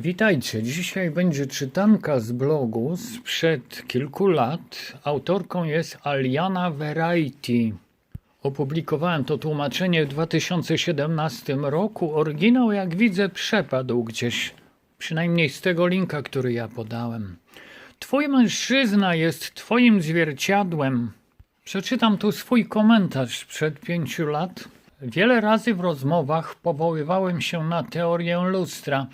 Witajcie. Dzisiaj będzie czytanka z blogu sprzed kilku lat. Autorką jest Aliana Variety. Opublikowałem to tłumaczenie w 2017 roku. Oryginał, jak widzę, przepadł gdzieś. Przynajmniej z tego linka, który ja podałem. Twój mężczyzna jest twoim zwierciadłem. Przeczytam tu swój komentarz sprzed pięciu lat. Wiele razy w rozmowach powoływałem się na teorię lustra.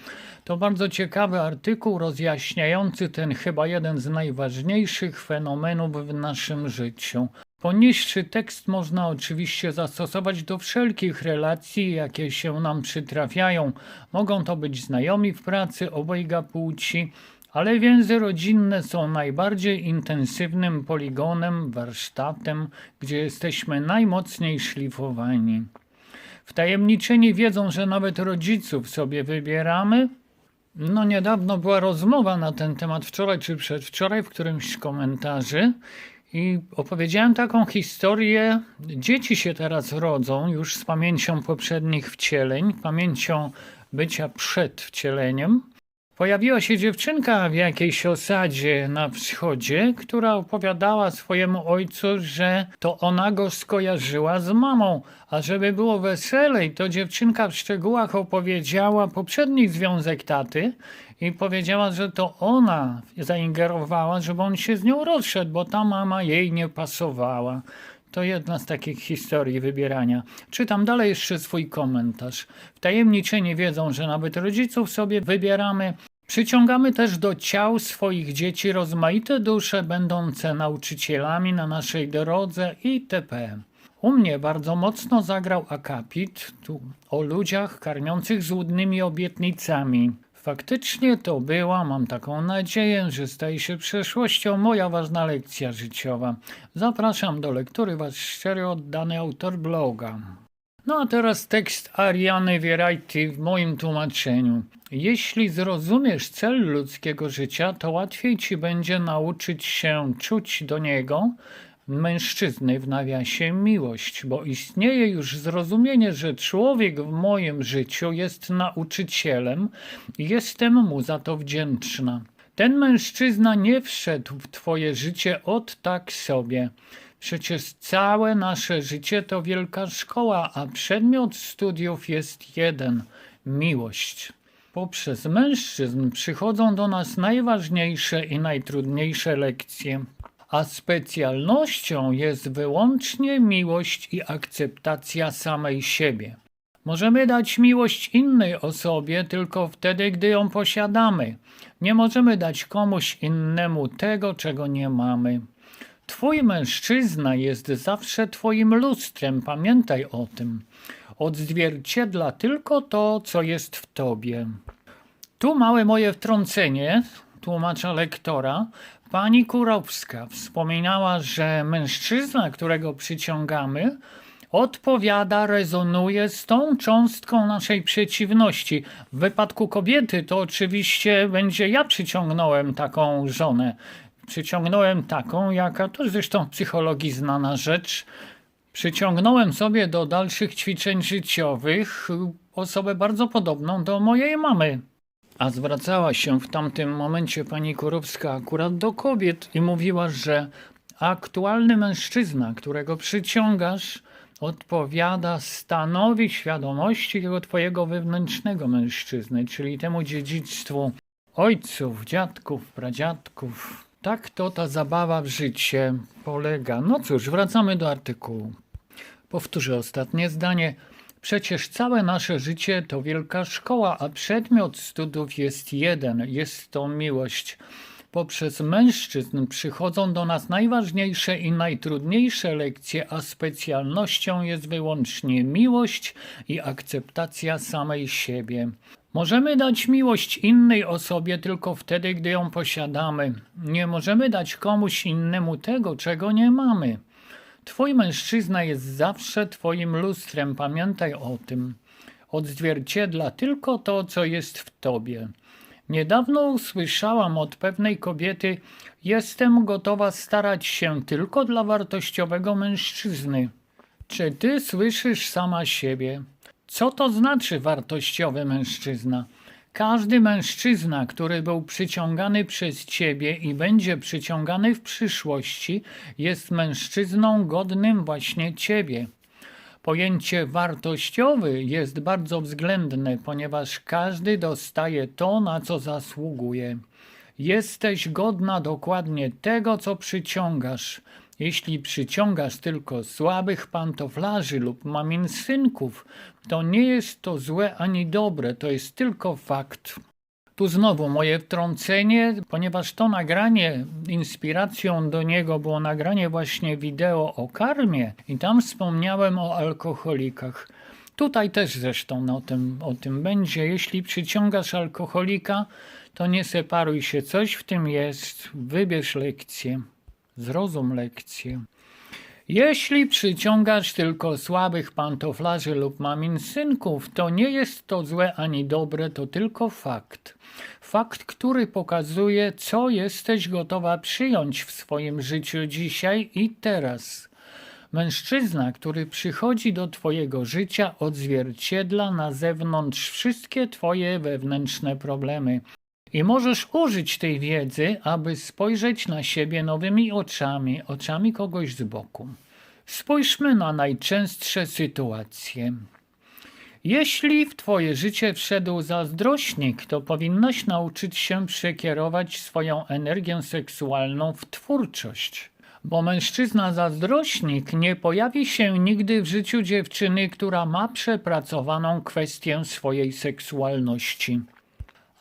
To bardzo ciekawy artykuł rozjaśniający ten chyba jeden z najważniejszych fenomenów w naszym życiu. Poniższy tekst można oczywiście zastosować do wszelkich relacji, jakie się nam przytrafiają. Mogą to być znajomi w pracy obojga płci, ale więzy rodzinne są najbardziej intensywnym poligonem, warsztatem, gdzie jesteśmy najmocniej szlifowani. Wtajemniczeni wiedzą, że nawet rodziców sobie wybieramy. No, niedawno była rozmowa na ten temat, wczoraj czy przedwczoraj, w którymś z komentarzy. I opowiedziałem taką historię. Dzieci się teraz rodzą już z pamięcią poprzednich wcieleń, pamięcią bycia przed wcieleniem. Pojawiła się dziewczynka w jakiejś osadzie na wschodzie, która opowiadała swojemu ojcu, że to ona go skojarzyła z mamą, a żeby było weselej, to dziewczynka w szczegółach opowiedziała poprzedni związek taty i powiedziała, że to ona zaingerowała, żeby on się z nią rozszedł, bo ta mama jej nie pasowała. To jedna z takich historii wybierania. Czytam dalej jeszcze swój komentarz. Wtajemniczeni wiedzą, że nawet rodziców sobie wybieramy. Przyciągamy też do ciał swoich dzieci rozmaite dusze, będące nauczycielami na naszej drodze itp. U mnie bardzo mocno zagrał akapit tu o ludziach karmiących złudnymi obietnicami. Faktycznie to była, mam taką nadzieję, że staje się przeszłością moja ważna lekcja życiowa. Zapraszam do lektury wasz szczery oddany autor bloga. No a teraz tekst Ariany Variety w moim tłumaczeniu. Jeśli zrozumiesz cel ludzkiego życia, to łatwiej ci będzie nauczyć się czuć do niego, mężczyzny w nawiasie miłość, bo istnieje już zrozumienie, że człowiek w moim życiu jest nauczycielem i jestem mu za to wdzięczna. Ten mężczyzna nie wszedł w twoje życie od tak sobie. Przecież całe nasze życie to wielka szkoła, a przedmiot studiów jest jeden miłość. Poprzez mężczyzn przychodzą do nas najważniejsze i najtrudniejsze lekcje, a specjalnością jest wyłącznie miłość i akceptacja samej siebie. Możemy dać miłość innej osobie tylko wtedy, gdy ją posiadamy. Nie możemy dać komuś innemu tego, czego nie mamy. Twój mężczyzna jest zawsze Twoim lustrem, pamiętaj o tym. Odzwierciedla tylko to, co jest w Tobie. Tu małe moje wtrącenie, tłumacza lektora. Pani Kurowska wspominała, że mężczyzna, którego przyciągamy, odpowiada, rezonuje z tą cząstką naszej przeciwności. W wypadku kobiety to oczywiście będzie ja przyciągnąłem taką żonę. Przyciągnąłem taką, jaka to zresztą w psychologii znana rzecz. Przyciągnąłem sobie do dalszych ćwiczeń życiowych osobę bardzo podobną do mojej mamy. A zwracała się w tamtym momencie pani Kurowska akurat do kobiet i mówiła, że aktualny mężczyzna, którego przyciągasz, odpowiada stanowi świadomości tego twojego wewnętrznego mężczyzny, czyli temu dziedzictwu ojców, dziadków, pradziadków. Tak to ta zabawa w życie polega. No cóż, wracamy do artykułu. Powtórzę ostatnie zdanie. Przecież całe nasze życie to wielka szkoła, a przedmiot studiów jest jeden jest to miłość. Poprzez mężczyzn przychodzą do nas najważniejsze i najtrudniejsze lekcje, a specjalnością jest wyłącznie miłość i akceptacja samej siebie. Możemy dać miłość innej osobie tylko wtedy, gdy ją posiadamy. Nie możemy dać komuś innemu tego, czego nie mamy. Twój mężczyzna jest zawsze Twoim lustrem, pamiętaj o tym. Odzwierciedla tylko to, co jest w Tobie. Niedawno usłyszałam od pewnej kobiety: Jestem gotowa starać się tylko dla wartościowego mężczyzny. Czy ty słyszysz sama siebie? Co to znaczy wartościowy mężczyzna? Każdy mężczyzna, który był przyciągany przez ciebie i będzie przyciągany w przyszłości, jest mężczyzną godnym właśnie ciebie. Pojęcie wartościowy jest bardzo względne, ponieważ każdy dostaje to, na co zasługuje. Jesteś godna dokładnie tego, co przyciągasz. Jeśli przyciągasz tylko słabych pantoflarzy lub maminsynków, to nie jest to złe ani dobre, to jest tylko fakt. Tu znowu moje wtrącenie, ponieważ to nagranie, inspiracją do niego było nagranie właśnie wideo o karmie i tam wspomniałem o alkoholikach. Tutaj też zresztą o, tym, o tym będzie. Jeśli przyciągasz alkoholika, to nie separuj się, coś w tym jest, wybierz lekcję, zrozum lekcję. Jeśli przyciągasz tylko słabych pantoflarzy lub maminsynków, to nie jest to złe ani dobre, to tylko fakt. Fakt, który pokazuje, co jesteś gotowa przyjąć w swoim życiu dzisiaj i teraz. Mężczyzna, który przychodzi do Twojego życia, odzwierciedla na zewnątrz wszystkie Twoje wewnętrzne problemy. I możesz użyć tej wiedzy, aby spojrzeć na siebie nowymi oczami, oczami kogoś z boku. Spójrzmy na najczęstsze sytuacje. Jeśli w Twoje życie wszedł zazdrośnik, to powinnaś nauczyć się przekierować swoją energię seksualną w twórczość. Bo mężczyzna zazdrośnik nie pojawi się nigdy w życiu dziewczyny, która ma przepracowaną kwestię swojej seksualności.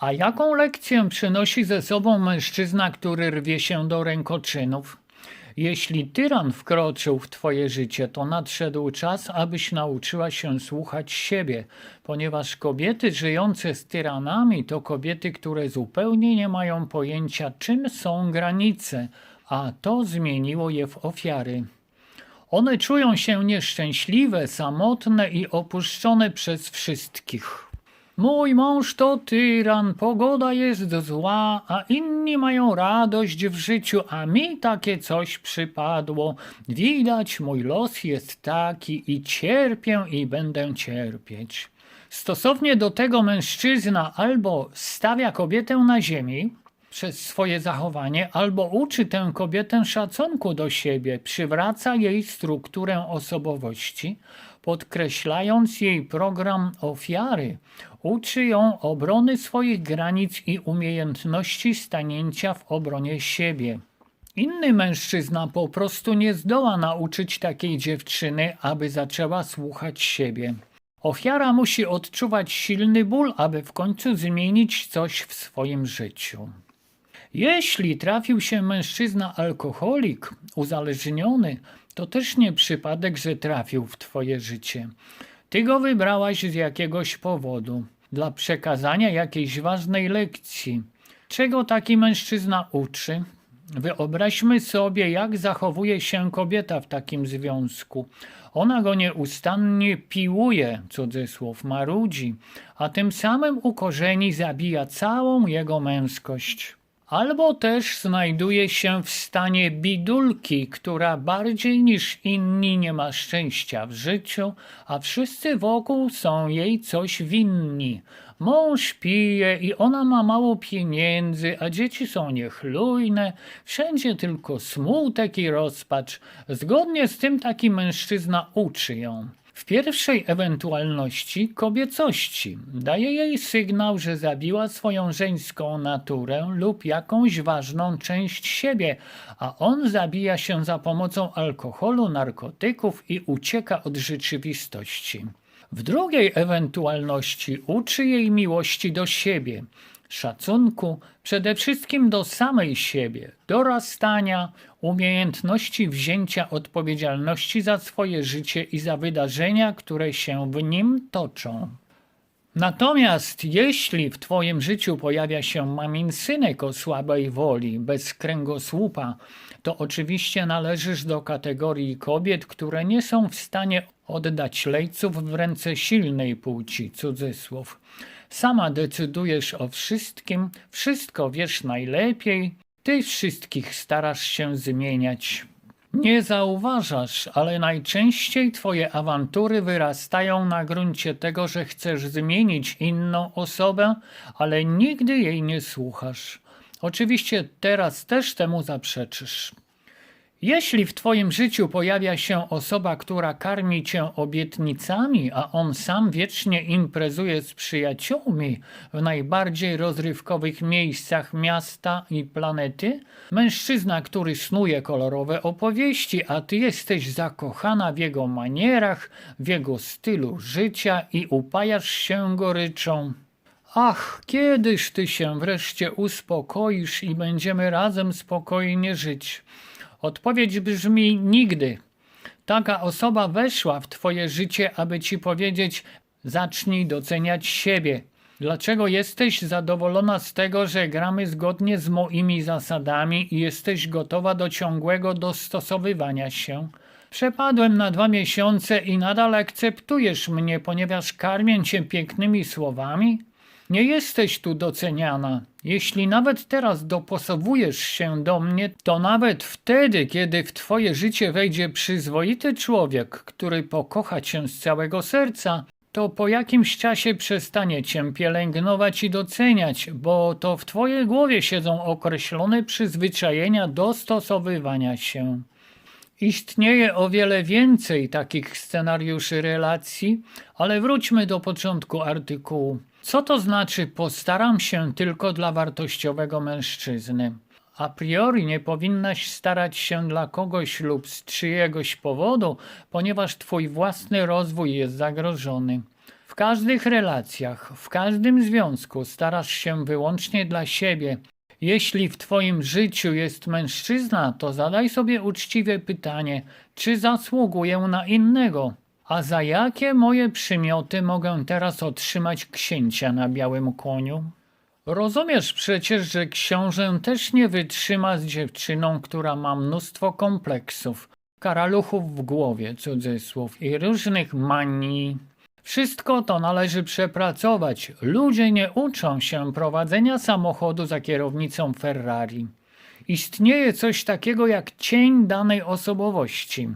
A jaką lekcję przynosi ze sobą mężczyzna, który rwie się do rękoczynów? Jeśli tyran wkroczył w Twoje życie, to nadszedł czas, abyś nauczyła się słuchać siebie, ponieważ kobiety żyjące z tyranami to kobiety, które zupełnie nie mają pojęcia, czym są granice, a to zmieniło je w ofiary. One czują się nieszczęśliwe, samotne i opuszczone przez wszystkich. Mój mąż to tyran, pogoda jest zła, a inni mają radość w życiu, a mi takie coś przypadło. Widać, mój los jest taki i cierpię i będę cierpieć. Stosownie do tego mężczyzna albo stawia kobietę na ziemi przez swoje zachowanie, albo uczy tę kobietę szacunku do siebie, przywraca jej strukturę osobowości, podkreślając jej program ofiary, uczy ją obrony swoich granic i umiejętności stanięcia w obronie siebie. Inny mężczyzna po prostu nie zdoła nauczyć takiej dziewczyny, aby zaczęła słuchać siebie. Ofiara musi odczuwać silny ból, aby w końcu zmienić coś w swoim życiu. Jeśli trafił się mężczyzna alkoholik, uzależniony, to też nie przypadek, że trafił w twoje życie. Ty go wybrałaś z jakiegoś powodu, dla przekazania jakiejś ważnej lekcji. Czego taki mężczyzna uczy? Wyobraźmy sobie, jak zachowuje się kobieta w takim związku. Ona go nieustannie piłuje, cudzysłów, marudzi, a tym samym ukorzeni zabija całą jego męskość. Albo też znajduje się w stanie bidulki, która bardziej niż inni nie ma szczęścia w życiu, a wszyscy wokół są jej coś winni. Mąż pije i ona ma mało pieniędzy, a dzieci są niechlujne, wszędzie tylko smutek i rozpacz. Zgodnie z tym taki mężczyzna uczy ją. W pierwszej ewentualności kobiecości daje jej sygnał, że zabiła swoją żeńską naturę lub jakąś ważną część siebie, a on zabija się za pomocą alkoholu, narkotyków i ucieka od rzeczywistości. W drugiej ewentualności uczy jej miłości do siebie, szacunku, przede wszystkim do samej siebie, dorastania, umiejętności wzięcia odpowiedzialności za swoje życie i za wydarzenia, które się w nim toczą. Natomiast jeśli w Twoim życiu pojawia się maminsynek o słabej woli, bez kręgosłupa, to oczywiście należysz do kategorii kobiet, które nie są w stanie oddać lejców w ręce silnej płci, cudzysłów. Sama decydujesz o wszystkim, wszystko wiesz najlepiej, ty wszystkich starasz się zmieniać. Nie zauważasz, ale najczęściej twoje awantury wyrastają na gruncie tego, że chcesz zmienić inną osobę, ale nigdy jej nie słuchasz. Oczywiście teraz też temu zaprzeczysz. Jeśli w Twoim życiu pojawia się osoba, która karmi Cię obietnicami, a on sam wiecznie imprezuje z przyjaciółmi w najbardziej rozrywkowych miejscach miasta i planety, mężczyzna, który snuje kolorowe opowieści, a Ty jesteś zakochana w jego manierach, w jego stylu życia i upajasz się goryczą. Ach, kiedyż Ty się wreszcie uspokoisz i będziemy razem spokojnie żyć? Odpowiedź brzmi nigdy. Taka osoba weszła w Twoje życie, aby Ci powiedzieć: zacznij doceniać siebie. Dlaczego jesteś zadowolona z tego, że gramy zgodnie z moimi zasadami i jesteś gotowa do ciągłego dostosowywania się? Przepadłem na dwa miesiące i nadal akceptujesz mnie, ponieważ karmię cię pięknymi słowami? Nie jesteś tu doceniana. Jeśli nawet teraz dopasowujesz się do mnie, to nawet wtedy, kiedy w twoje życie wejdzie przyzwoity człowiek, który pokocha cię z całego serca, to po jakimś czasie przestanie cię pielęgnować i doceniać, bo to w twojej głowie siedzą określone przyzwyczajenia dostosowywania się. Istnieje o wiele więcej takich scenariuszy relacji, ale wróćmy do początku artykułu. Co to znaczy postaram się tylko dla wartościowego mężczyzny? A priori nie powinnaś starać się dla kogoś lub z czyjegoś powodu, ponieważ twój własny rozwój jest zagrożony. W każdych relacjach, w każdym związku starasz się wyłącznie dla siebie. Jeśli w twoim życiu jest mężczyzna, to zadaj sobie uczciwie pytanie, czy zasługuję na innego. A za jakie moje przymioty mogę teraz otrzymać księcia na białym koniu? Rozumiesz przecież, że książę też nie wytrzyma z dziewczyną, która ma mnóstwo kompleksów, karaluchów w głowie, cudzysłów i różnych manii. Wszystko to należy przepracować. Ludzie nie uczą się prowadzenia samochodu za kierownicą Ferrari. Istnieje coś takiego jak cień danej osobowości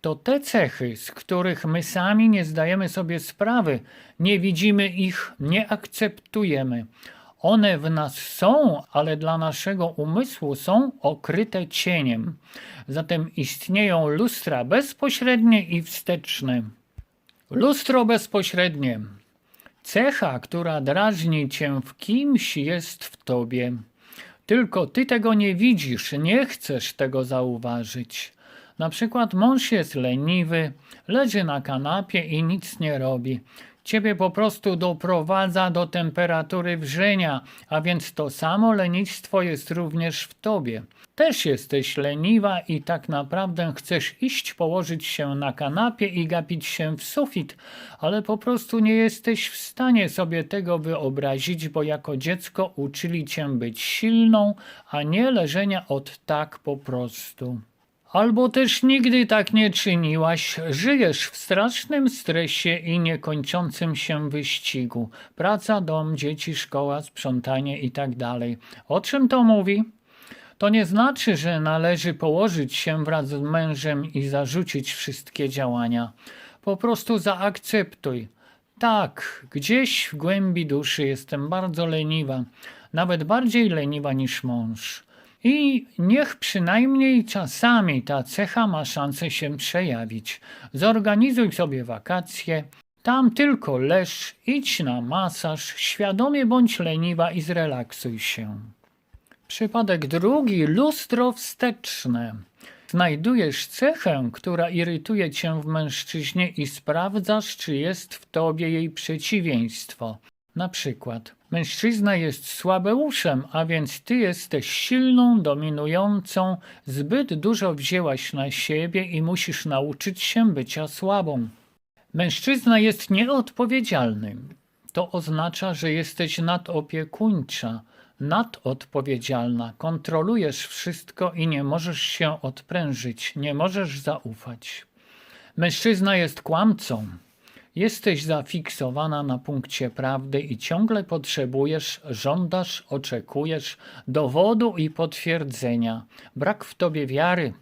to te cechy, z których my sami nie zdajemy sobie sprawy, nie widzimy ich, nie akceptujemy. One w nas są, ale dla naszego umysłu są okryte cieniem. Zatem istnieją lustra bezpośrednie i wsteczne. Lustro bezpośrednie. Cecha, która drażni cię w kimś, jest w tobie. Tylko ty tego nie widzisz, nie chcesz tego zauważyć. Na przykład mąż jest leniwy, leży na kanapie i nic nie robi. Ciebie po prostu doprowadza do temperatury wrzenia, a więc to samo lenistwo jest również w tobie. Też jesteś leniwa i tak naprawdę chcesz iść położyć się na kanapie i gapić się w sufit, ale po prostu nie jesteś w stanie sobie tego wyobrazić, bo jako dziecko uczyli cię być silną, a nie leżenia od tak po prostu. Albo też nigdy tak nie czyniłaś, żyjesz w strasznym stresie i niekończącym się wyścigu. Praca, dom, dzieci, szkoła, sprzątanie i tak dalej. O czym to mówi? To nie znaczy, że należy położyć się wraz z mężem i zarzucić wszystkie działania. Po prostu zaakceptuj. Tak, gdzieś w głębi duszy jestem bardzo leniwa, nawet bardziej leniwa niż mąż. I niech przynajmniej czasami ta cecha ma szansę się przejawić. Zorganizuj sobie wakacje, tam tylko leż, idź na masaż, świadomie bądź leniwa i zrelaksuj się. Przypadek drugi, lustro wsteczne. Znajdujesz cechę, która irytuje cię w mężczyźnie i sprawdzasz, czy jest w tobie jej przeciwieństwo. Na przykład, mężczyzna jest słabeuszem, a więc ty jesteś silną, dominującą, zbyt dużo wzięłaś na siebie i musisz nauczyć się bycia słabą. Mężczyzna jest nieodpowiedzialny. To oznacza, że jesteś nadopiekuńcza, nadodpowiedzialna, kontrolujesz wszystko i nie możesz się odprężyć, nie możesz zaufać. Mężczyzna jest kłamcą. Jesteś zafiksowana na punkcie prawdy i ciągle potrzebujesz, żądasz, oczekujesz dowodu i potwierdzenia. Brak w tobie wiary.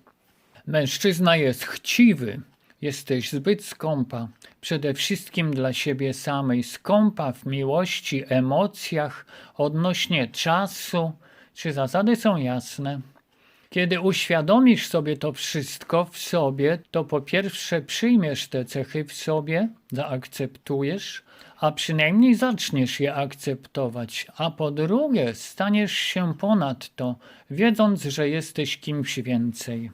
Mężczyzna jest chciwy. Jesteś zbyt skąpa. Przede wszystkim dla siebie samej. Skąpa w miłości, emocjach, odnośnie czasu. Czy zasady są jasne? Kiedy uświadomisz sobie to wszystko w sobie, to po pierwsze przyjmiesz te cechy w sobie, zaakceptujesz, a przynajmniej zaczniesz je akceptować, a po drugie staniesz się ponad to, wiedząc, że jesteś kimś więcej.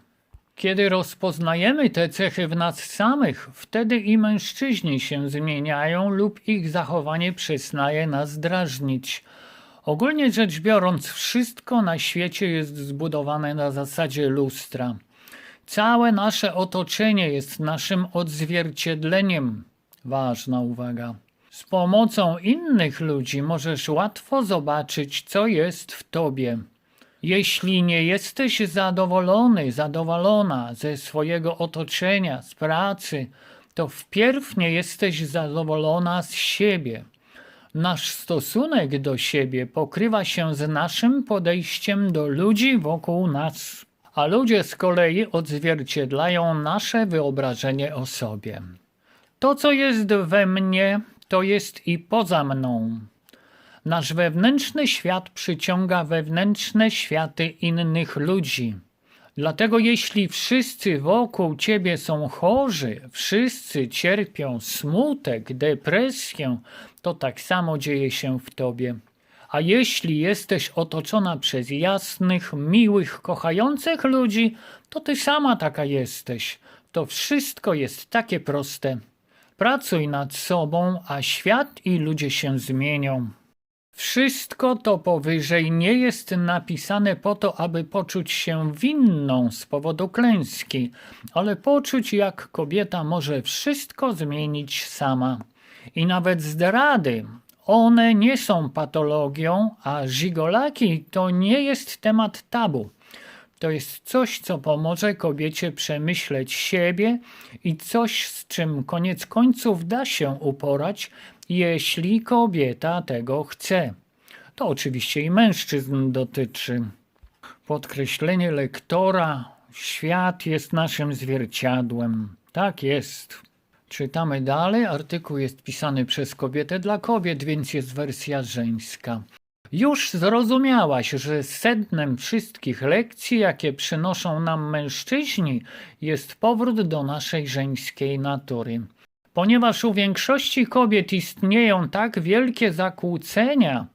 Kiedy rozpoznajemy te cechy w nas samych, wtedy i mężczyźni się zmieniają lub ich zachowanie przestaje nas drażnić. Ogólnie rzecz biorąc, wszystko na świecie jest zbudowane na zasadzie lustra. Całe nasze otoczenie jest naszym odzwierciedleniem. Ważna uwaga. Z pomocą innych ludzi możesz łatwo zobaczyć, co jest w tobie. Jeśli nie jesteś zadowolony, zadowolona ze swojego otoczenia, z pracy, to wpierw nie jesteś zadowolona z siebie. Nasz stosunek do siebie pokrywa się z naszym podejściem do ludzi wokół nas, a ludzie z kolei odzwierciedlają nasze wyobrażenie o sobie. To, co jest we mnie, to jest i poza mną. Nasz wewnętrzny świat przyciąga wewnętrzne światy innych ludzi. Dlatego jeśli wszyscy wokół ciebie są chorzy, wszyscy cierpią smutek, depresję, to tak samo dzieje się w tobie. A jeśli jesteś otoczona przez jasnych, miłych, kochających ludzi, to ty sama taka jesteś. To wszystko jest takie proste. Pracuj nad sobą, a świat i ludzie się zmienią. Wszystko to powyżej nie jest napisane po to, aby poczuć się winną z powodu klęski, ale poczuć, jak kobieta może wszystko zmienić sama. I nawet zdrady, one nie są patologią, a żigolaki to nie jest temat tabu. To jest coś, co pomoże kobiecie przemyśleć siebie i coś, z czym koniec końców da się uporać, jeśli kobieta tego chce. To oczywiście i mężczyzn dotyczy. Podkreślenie lektora: świat jest naszym zwierciadłem. Tak jest. Czytamy dalej. Artykuł jest pisany przez kobietę dla kobiet, więc jest wersja żeńska. Już zrozumiałaś, że sednem wszystkich lekcji, jakie przynoszą nam mężczyźni, jest powrót do naszej żeńskiej natury. Ponieważ u większości kobiet istnieją tak wielkie zakłócenia,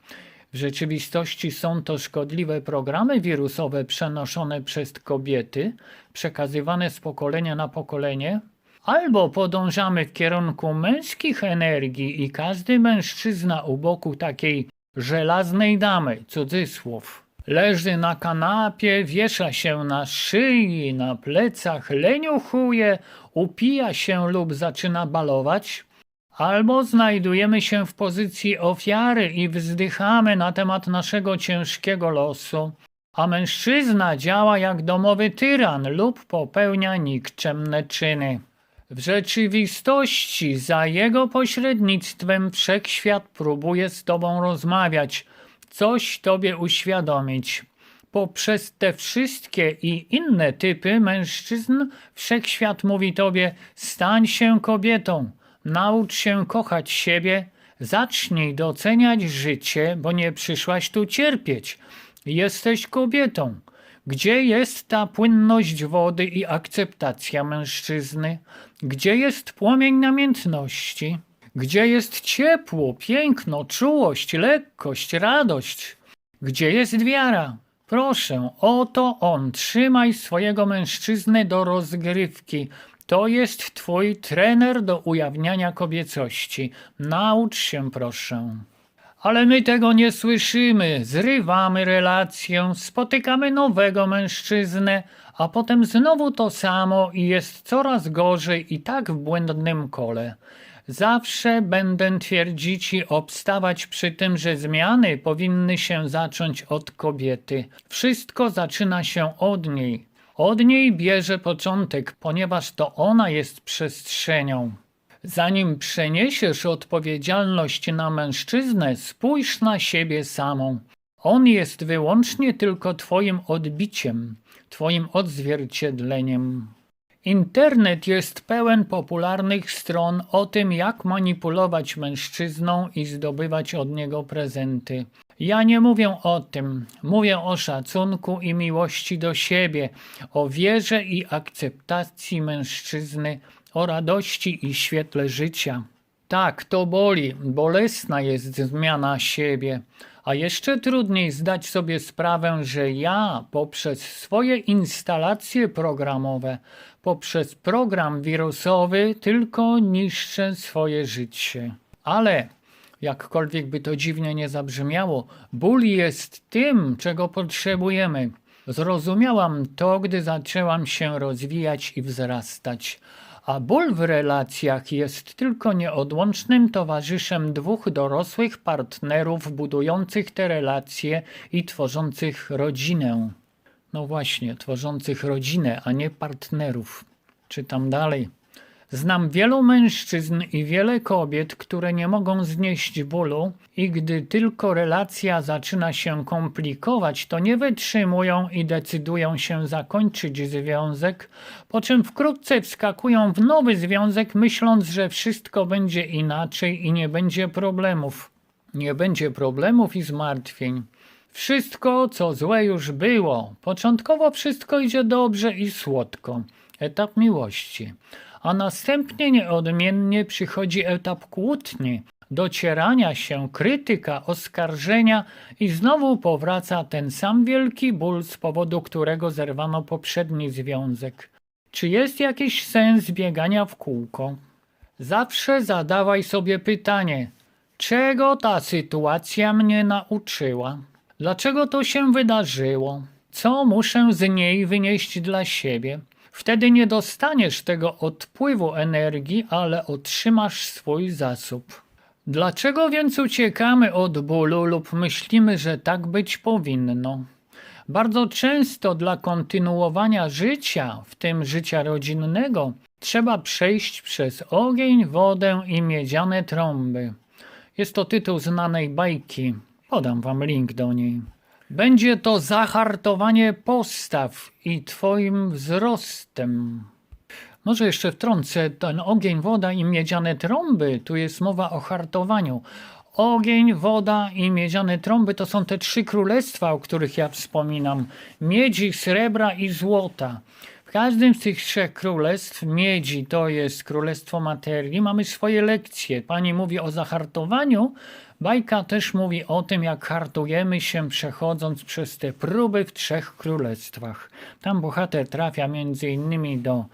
w rzeczywistości są to szkodliwe programy wirusowe przenoszone przez kobiety, przekazywane z pokolenia na pokolenie, albo podążamy w kierunku męskich energii i każdy mężczyzna u boku takiej żelaznej damy, cudzysłów, leży na kanapie, wiesza się na szyi, na plecach, leniuchuje, upija się lub zaczyna balować, albo znajdujemy się w pozycji ofiary i wzdychamy na temat naszego ciężkiego losu, a mężczyzna działa jak domowy tyran lub popełnia nikczemne czyny. W rzeczywistości za jego pośrednictwem wszechświat próbuje z tobą rozmawiać, coś tobie uświadomić. Poprzez te wszystkie i inne typy mężczyzn wszechświat mówi tobie: stań się kobietą, naucz się kochać siebie, zacznij doceniać życie, bo nie przyszłaś tu cierpieć. Jesteś kobietą. Gdzie jest ta płynność wody i akceptacja mężczyzny? Gdzie jest płomień namiętności? Gdzie jest ciepło, piękno, czułość, lekkość, radość? Gdzie jest wiara? Proszę, oto on, trzymaj swojego mężczyznę do rozgrywki. To jest twój trener do ujawniania kobiecości. Naucz się, proszę. Ale my tego nie słyszymy, zrywamy relację, spotykamy nowego mężczyznę, a potem znowu to samo i jest coraz gorzej i tak w błędnym kole. Zawsze będę twierdzić i obstawać przy tym, że zmiany powinny się zacząć od kobiety. Wszystko zaczyna się od niej. Od niej bierze początek, ponieważ to ona jest przestrzenią. Zanim przeniesiesz odpowiedzialność na mężczyznę, spójrz na siebie samą. On jest wyłącznie tylko Twoim odbiciem, Twoim odzwierciedleniem. Internet jest pełen popularnych stron o tym, jak manipulować mężczyzną i zdobywać od niego prezenty. Ja nie mówię o tym, mówię o szacunku i miłości do siebie, o wierze i akceptacji mężczyzny, o radości i świetle życia. Tak, to boli, bolesna jest zmiana siebie, a jeszcze trudniej zdać sobie sprawę, że ja poprzez swoje instalacje programowe, poprzez program wirusowy tylko niszczę swoje życie. Ale jakkolwiek by to dziwnie nie zabrzmiało, ból jest tym, czego potrzebujemy. Zrozumiałam to, gdy zaczęłam się rozwijać i wzrastać. A ból w relacjach jest tylko nieodłącznym towarzyszem dwóch dorosłych partnerów budujących te relacje i tworzących rodzinę. No właśnie, tworzących rodzinę, a nie partnerów. Czytam dalej. Znam wielu mężczyzn i wiele kobiet, które nie mogą znieść bólu, i gdy tylko relacja zaczyna się komplikować, to nie wytrzymują i decydują się zakończyć związek, po czym wkrótce wskakują w nowy związek, myśląc, że wszystko będzie inaczej i nie będzie problemów. Nie będzie problemów i zmartwień. Wszystko, co złe już było. Początkowo wszystko idzie dobrze i słodko. Etap miłości. A następnie nieodmiennie przychodzi etap kłótni, docierania się, krytyka, oskarżenia i znowu powraca ten sam wielki ból, z powodu którego zerwano poprzedni związek. Czy jest jakiś sens biegania w kółko? Zawsze zadawaj sobie pytanie, czego ta sytuacja mnie nauczyła? Dlaczego to się wydarzyło? Co muszę z niej wynieść dla siebie? Wtedy nie dostaniesz tego odpływu energii, ale otrzymasz swój zasób. Dlaczego więc uciekamy od bólu lub myślimy, że tak być powinno? Bardzo często dla kontynuowania życia, w tym życia rodzinnego, trzeba przejść przez ogień, wodę i miedziane trąby. Jest to tytuł znanej bajki. Podam wam link do niej. Będzie to zahartowanie postaw i Twoim wzrostem. Może jeszcze wtrącę ten ogień, woda i miedziane trąby. Tu jest mowa o hartowaniu. Ogień, woda i miedziane trąby to są te trzy królestwa, o których ja wspominam: miedzi, srebra i złota. W każdym z tych trzech królestw, miedzi to jest królestwo materii, mamy swoje lekcje. Pani mówi o zahartowaniu, bajka też mówi o tym, jak hartujemy się przechodząc przez te próby w trzech królestwach. Tam bohater trafia innymi do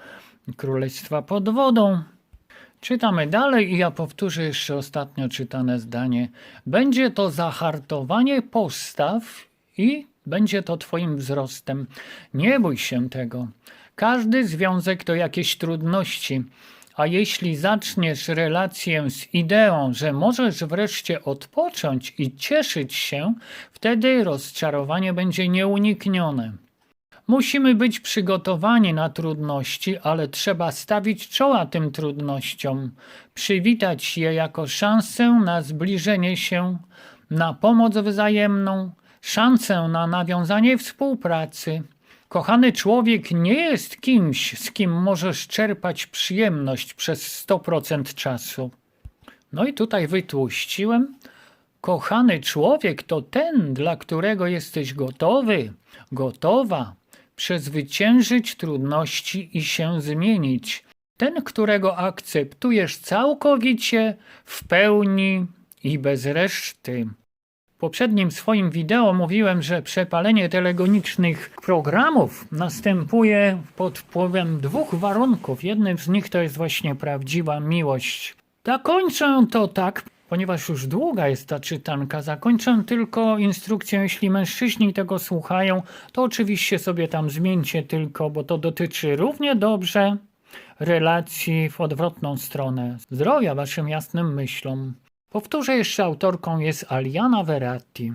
królestwa pod wodą. Czytamy dalej i ja powtórzę jeszcze ostatnio czytane zdanie. Będzie to zahartowanie postaw i będzie to Twoim wzrostem. Nie bój się tego. Każdy związek to jakieś trudności, a jeśli zaczniesz relację z ideą, że możesz wreszcie odpocząć i cieszyć się, wtedy rozczarowanie będzie nieuniknione. Musimy być przygotowani na trudności, ale trzeba stawić czoła tym trudnościom, przywitać je jako szansę na zbliżenie się, na pomoc wzajemną, szansę na nawiązanie współpracy. Kochany człowiek nie jest kimś, z kim możesz czerpać przyjemność przez 100% czasu. No i tutaj wytłuściłem. Kochany człowiek to ten, dla którego jesteś gotowy, gotowa przezwyciężyć trudności i się zmienić. Ten, którego akceptujesz całkowicie, w pełni i bez reszty. Poprzednim swoim wideo mówiłem, że przepalenie telegonicznych programów następuje pod wpływem dwóch warunków. Jednym z nich to jest właśnie prawdziwa miłość. Zakończę to tak, ponieważ już długa jest ta czytanka, zakończę tylko instrukcją, jeśli mężczyźni tego słuchają, to oczywiście sobie tam zmieńcie tylko, bo to dotyczy równie dobrze relacji w odwrotną stronę. Zdrowia waszym jasnym myślom. Powtórzę jeszcze, autorką jest Aliana Verratti.